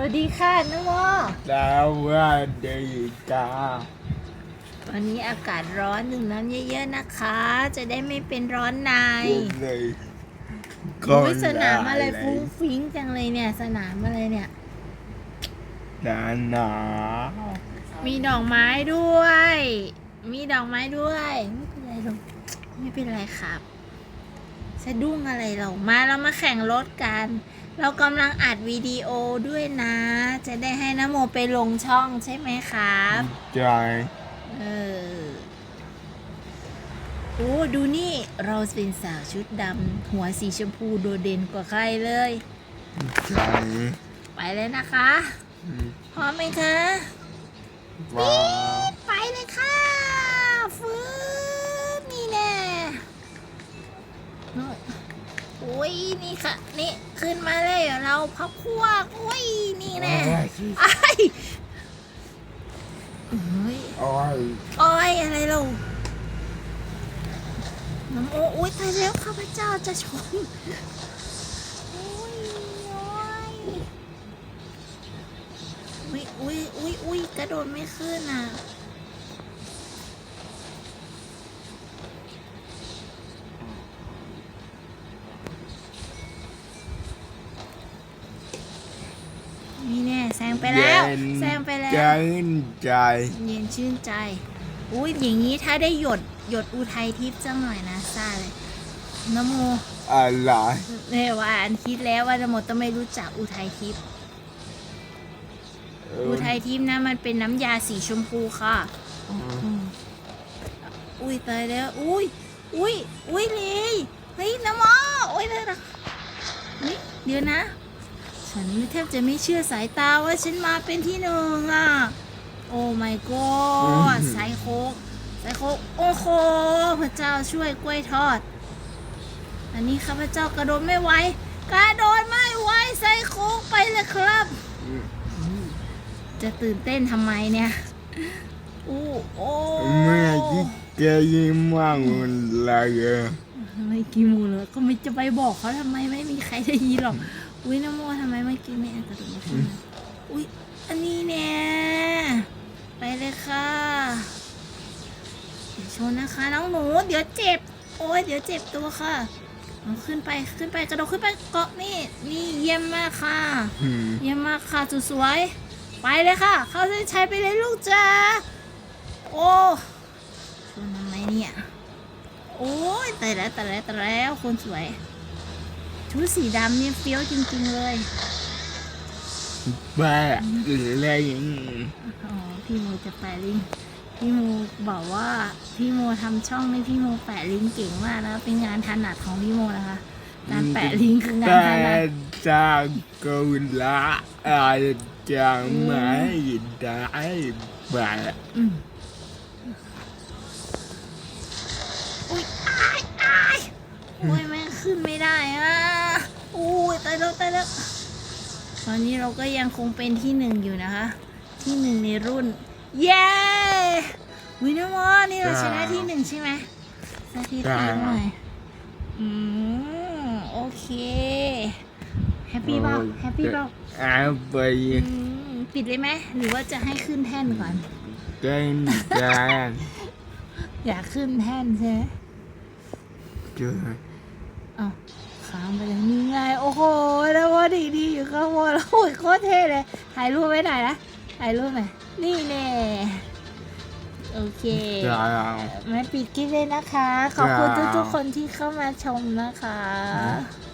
วัสดีค่ะนโมสวัสดีจ้าวันนี้อากาศร้อนดื่มน้ำเยอะๆนะคะ จะได้ไม่เป็นร้อนในเลยอุ๊ยสนามอะไรฟุ้งฟิ้งจังเลยเนี่ย สนามอะไรเนี่ยหนาหนามีดอกไม้ด้วย มีดอกไม้ด้วย ไม่เป็นไรหรอกไม่เป็นไรครับสะดุ้งอะไรเรามาเรามาแข่งรถกัน เรากำลังอัดวิดีโอด้วยนะ จะได้ให้นโมไปลงช่องใช่ไหมครับใจเออโอ้ดูนี่เราเป็นสาวชุดดำหัวสีชมพูโดดเด่นกว่าใครเลยใจไปเลยนะคะ พร้อมไหมคะ ว้าว ไปเลยค่ะฟื้นนี่แน่โอ้ยนี่ค่ะ นี่ขึ้นมาเลยเราพับพวกโอ้ยนี่แน่ไอ้ายเฮ้ยโอ้ยโอ้ยอะไรเราน้ำโอ้อุ้ยตายแล้วข้าพเจ้าจะชนโอ้ยโอ้ยอุ้ยอุ้ยอุ้ยอุ้ยกระโดดไม่ขึ้นอะ นี่แน่แซง ไปแล้วเย็นแซงไปแล้วใจใจ เย็นชื่นใจ อุ้ยอย่างนี้ถ้าได้หยดหยดอุทัยทิพย์จังหน่อยนะซ่าเลยนโมอะไรเนี่ยว่าอันคิดแล้วว่านโมต้องไม่รู้จักอุทัยทิพย์ อุทัยทิพย์นะมันเป็นน้ำยาสีชมพูค่ะอืมอุ้ยตายแล้ว อุ้ย อุ้ย อุ้ยเลย เฮ้ยนโมอุ้ยเลยนะเฮ้ยเดี๋ยวนะ ฉันแทบจะไม่เชื่อสายตาว่าฉันมาเป็นที่หนึ่งอะ โอ้ my god ไซโคกไซโคกโอ้โหพระเจ้าช่วยกล้วยทอด อันนี้ข้าพเจ้ากระโดดไม่ไหวกระโดดไม่ไหวไซโคกไปเลยครับ จะตื่นเต้นทำไมเนี่ยอู้โอ้เมื่อที่แกยิ้มว่างมันอะไรอะไม่กี่โมงเลยก็ไม่จะไปบอกเขาทำไมไม่มีใครได้ยินหรอก อุ้ยนโมทำไมเมื่อกี้ไม่อันกระโดดมาขึ้นมาอุ้ยอันนี้เนี่ยไปเลยค่ะเดี๋ยวชนนะคะน้องหนู เดี๋ยวเจ็บ โอ้ยเดี๋ยวเจ็บตัวค่ะเอาขึ้นไปขึ้นไปกระโดดขึ้นไปเกาะนี่นี่เยี่ยมมากค่ะ อืมเยี่ยมมากค่ะสุดสวยไปเลยค่ะ เข้าเส้นชัยไปเลยลูกจ้าโอ้ชนทำไมเนี่ย โอ้ยแต่แล้วแต่แล้วแต่แล้วคนสวย ชุดสีดำเนี่ยเฟี้ยวจริงๆเลยแบ้อะไรอย่างงี้อ๋อพี่โมจะแปะลิงก์พี่โมบอกว่าพี่โมทำช่องให้พี่โมแปะลิงก์เก่งมากนะเป็นงานถนัดของพี่โมนะคะ การแปะลิงก์คืองานแต่ถนัด จากกุละอาจจะไม่ได้แบบอืมอุ้ยอายอายโอ้ยแม่ง ขึ้นไม่ได้อะอุ้ยตายแล้วตายแล้วตอนนี้เราก็ยังคงเป็นที่หนึ่งอยู่นะคะ ที่หนึ่งในรุ่น เย้วินามอนี่เราชนะที่หนึ่งใช่ไหมสาธิตให้หน่อยอืมโอเคแฮปปี้เปล่าแฮปปี้เปล่าอาไปอืมปิดเลยไหมหรือว่าจะให้ขึ้นแท่นก่อนเต้นจานอยากขึ้นแท่นใช่ไหมเจ ออ้าวค้างไปเลยนี่ไงโอ้โหแล้วว่าดีดีๆอยู่ข้างบนแล้วโอ้ยโคตรเท่เลยถ่ายรูปไว้หน่อยนะถ่ายรูปหน่อยนี่แน่โอเคจานแม่ปิดคลิปเลยนะคะ ขอบคุณครับทุกๆคนที่เข้ามาชมนะคะค